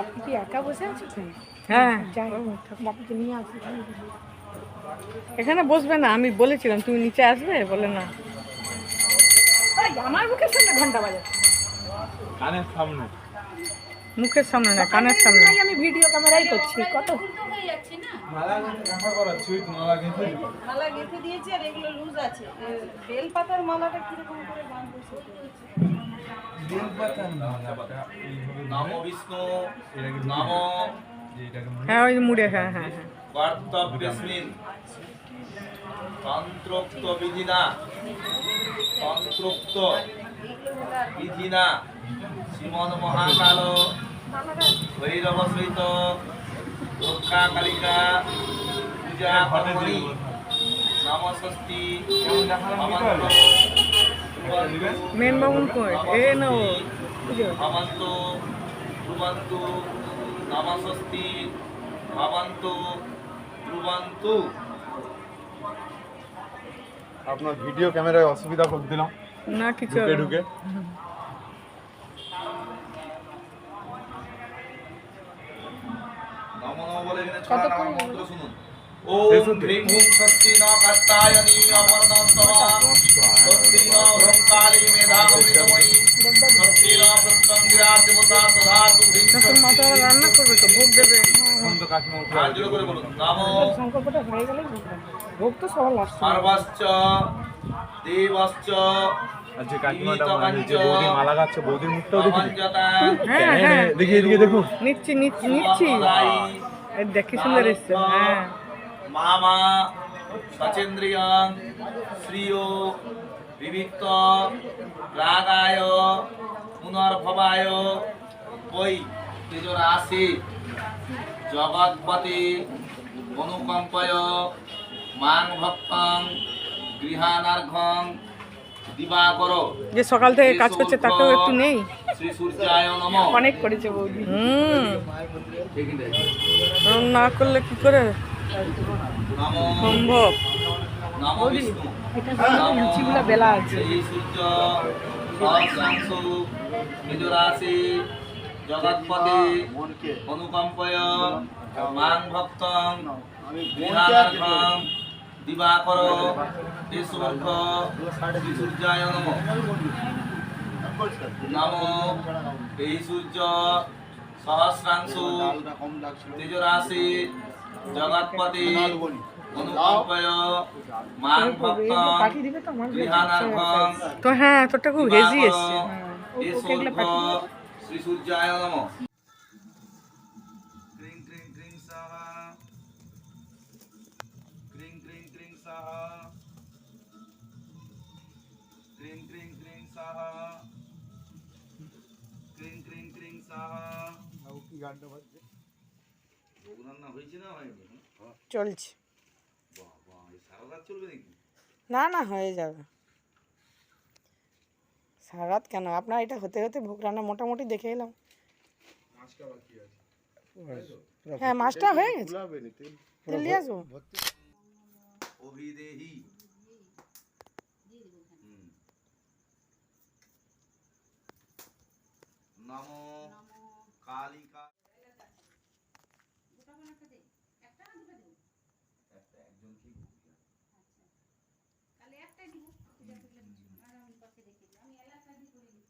আপনি কি একা বসে আছেন হ্যাঁ। যাই বাপিকে নিয়ে আসি। এখানে বসবে না আমি বলেছিলাম তুমি নিচে আসবে? বলে না। আমার মুখের সামনে ঘণ্টা বাজাচ্ছে। কানের সামনে। মুখের সামনে না কানের সামনে। আমি ভিডিও ক্যামেরাই করছি কত? মালা গেঁথে মালা দিয়েছে আর এগুলো লুজ আছে। বেল পাতার মালাটা কীরকম করে বাঁধবো নম বিষ্ণু এটাকে নম হ্যাঁ ওই মুড়ে হ্যাঁ হ্যাঁ হ্যাঁ। কর্তব্যস্মিন তন্ত্রোক্ত বিধিনা। তন্ত্রোক্ত বিধিনা। শ্রীমন মহাকাল। ভৈরব সহিত দুর্গা কালিকা পূজা কর্মণি। মেন বাবুন কই এ না ও ভবন্তু ব্রুবন্তু নমস্তি ভবন্তু ব্রুবন্তু আপনার ভিডিও ক্যামেরায় অসুবিধা করে দিলাম। না কিছু ঢুকে ঢুকে। নম নম বলে এখানে ছড়া নাম মন্ত্র শুনুন। হ্রিং শাশুড়ি মা তো আবার রান্না করবে তো ভোগ দেবে। এখন তো কাকিমা উঠে করে বলুন। নম। সংকল্পটা হয়ে গেলে ভোগ তো সবার লাস্ট সর্বশ্চ দেবশ্চ আর কাকিমাটা মানে যে বৌদি মালা গাচ্ছে বৌদির মুখটাও দেখি হ্যাঁ হ্যাঁ দেখি এদিকে দেখুন। নিচ্ছি নিচ্ছি নিচ্ছি। দেখি সুন্দর এসছে হ্যাঁ। মামা সচেন্দ্রিয়ং শ্রিয় বিবিক্ত রাগায় পুনর্ভবায় বৈ তেজরাশি জগৎপতি অনুকম্পয় মাং ভক্তং গৃহানার্ঘং দিবাকর। যে সকাল থেকে কাজ করছে তাকেও একটু নেই। শ্রী সূর্যায় নম। অনেক করেছে বৌদি। হুম। না করলে কি করে? সম্ভব? এটা লুচিগুলো বেলা আছে। জগৎপতি অনুকম্পয় মাং ভক্তং গৃহানার্ঘং দিবাকর দেশমুখ সূর্যায় নম। নম। এই সূর্য সহস্রাংশু তেজরাশি জগৎপতি অনুকম্পয় মাং ভক্তং পাঠিয়ে দিবে তো আমার গৃহানার্ঘং তো হ্যাঁ তোরটা খুব হেজি এসছে দেশোর্ধ্ব শ্রী সূর্যায় নম ক্রিং ক্রিং ক্রিং সাহা ক্রিং ক্রিং ক্রিং সাহা ক্রিং ক্রিং ক্রিং সাহা ক্রিং ক্রিং ক্রিং সাহা হয়েছে না হয়নি চলছে। বাবা সারা রাত চলবে নাকি? না না হয়ে যাবে। সারা রাত কেন? আপনার এটা হতে হতে ভোগ রান্না মোটামুটি দেখে এলাম। হ্যাঁ মাছটা হয়ে গেছে। তেল? দিয়ে আসব? অভিদেহি। নমো কালিকা। ಕರೆಕ್ಟಾಗಿ ಆರಾಮ ಪಕ್ಕದಕ್ಕಿಲ್ಲ ಎಲ್ಲ ಸರಿ ಕುಡಿದು